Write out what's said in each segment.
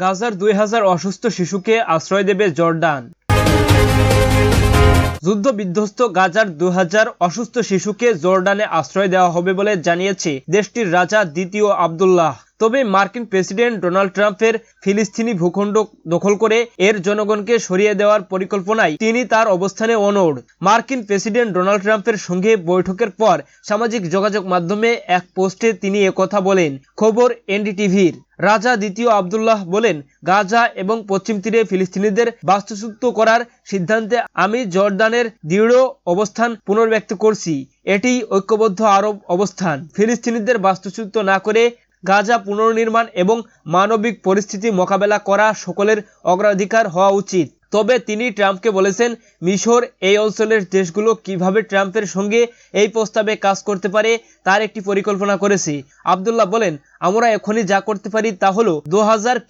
গাজার দুই হাজার অসুস্থ শিশুকে আশ্রয় দেবে জর্ডান। যুদ্ধ বিধ্বস্ত গাজার দু হাজার অসুস্থ শিশুকে জর্ডানে আশ্রয় দেওয়া হবে বলে জানিয়েছে দেশটির রাজা দ্বিতীয় আবদুল্লাহ। তবে মার্কিন প্রেসিডেন্ট ডোনাল্ড ট্রাম্পের ফিলিস্তিনি ভূখণ্ড দখল করে এর জনগণকে সরিয়ে দেওয়ার পরিকল্পনায় তিনি তার অবস্থানে অনড়। মার্কিন প্রেসিডেন্ট ডোনাল্ড ট্রাম্পের সঙ্গে বৈঠকের পর সামাজিক যোগাযোগ মাধ্যমে এক পোস্টে তিনি একথা বলেন। খবর এনডিটিভির। রাজা দ্বিতীয় আবদুল্লাহ বলেন, গাজা এবং পশ্চিম তীরে ফিলিস্তিনিদের বাস্তুচ্যুত করার সিদ্ধান্তে আমি জর্দানের দৃঢ় অবস্থান পুনর্ব্যক্ত করছি। এটি ঐক্যবদ্ধ আরব অবস্থান। ফিলিস্তিনিদের বাস্তুচ্যুত না করে গাজা পুনর্নির্মাণ এবং মানবিক পরিস্থিতি মোকাবেলা করা সকলের অগ্রাধিকার হওয়া উচিত। তবে তিনি ট্রাম্পকে বলেছেন, মিশর এই অঞ্চলের দেশগুলো কীভাবে ট্রাম্পের সঙ্গে এই প্রস্তাবে কাজ করতে পারে তার একটি পরিকল্পনা করেছে। আবদুল্লাহ বলেন, আমরা এখনই যা করতে পারি তা হলো দু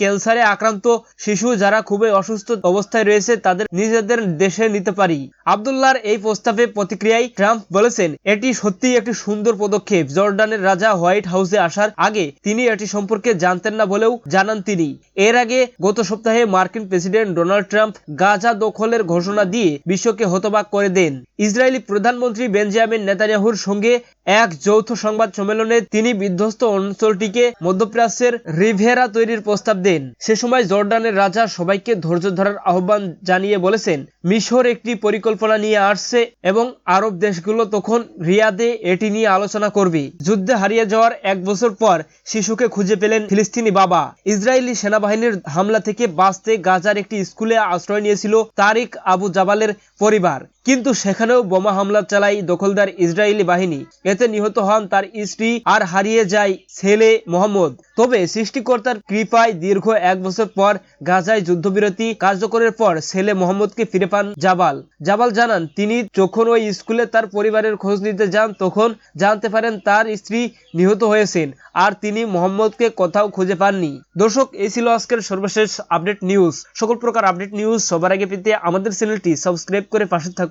ক্যান্সারে আক্রান্ত শিশু যারা খুবই অসুস্থ অবস্থায় রয়েছে তাদের নিজেদের দেশে নিতে পারি। আবদুল্লাহর এই প্রস্তাবে প্রতিক্রিয়ায় ট্রাম্প বলেছেন, এটি সত্যিই একটি সুন্দর পদক্ষেপ। জর্ডানের রাজা হোয়াইট হাউসে আসার আগে তিনি এটি সম্পর্কে জানতেন না বলেও জানান তিনি। এর আগে গত সপ্তাহে মার্কিন প্রেসিডেন্ট ডোনাল্ড ট্রাম্প গাজা দখলের ঘোষণা দিয়ে বিশ্বকে হতবাক করে দেন। ইসরায়েলি প্রধানমন্ত্রী বেঞ্জামিন নেতানিয়াহুর সঙ্গে এক যৌথ সংবাদ সম্মেলনে তিনি বিধ্বস্ত অঞ্চলটিকে মধ্যপ্রাচ্যের রিভেরা তৈরির প্রস্তাব দেন। সে সময় জর্ডানের রাজা সবাইকে ধৈর্য ধরার আহ্বান জানিয়ে বলেছেন, মিশর একটি পরিকল্পনা নিয়ে আসছে এবং আরব দেশগুলো তখন রিয়াদে এটি নিয়ে আলোচনা করবে। যুদ্ধে হারিয়ে যাওয়ার এক বছর পর শিশুকে খুঁজে পেলেন ফিলিস্তিনি বাবা। ইসরায়েলি সেনাবাহিনীর হামলা থেকে বাঁচতে গাজার একটি স্কুলে আশ্রয় নিয়েছিল তারিক আবু জাবালের পরিবার। কিন্তু সেখানেও বোমা হামলা চালায় দখলদার ইসরায়েলি বাহিনী। এতে নিহত হন তার স্ত্রী আর হারিয়ে যায় ছেলে মোহাম্মদ। তবে সৃষ্টিকর্তার কৃপায় দীর্ঘ এক বছর পর গাজায় যুদ্ধবিরতি কার্যকরের পর ছেলে মোহাম্মদকে ফিরে পান জাবাল। জাবাল জানান, তিনি যখন ওই স্কুলে তার পরিবারের খোঁজ নিতে যান, তখন জানতে পারেন তার স্ত্রী নিহত হয়েছেন আর তিনি মোহাম্মদকে কোথাও খুঁজে পাননি। দর্শক, এই ছিল আজকের সর্বশেষ আপডেট নিউজ। সকল প্রকার আপডেট নিউজ সবার আগে পেতে আমাদের চ্যানেলটি সাবস্ক্রাইব করে পাশে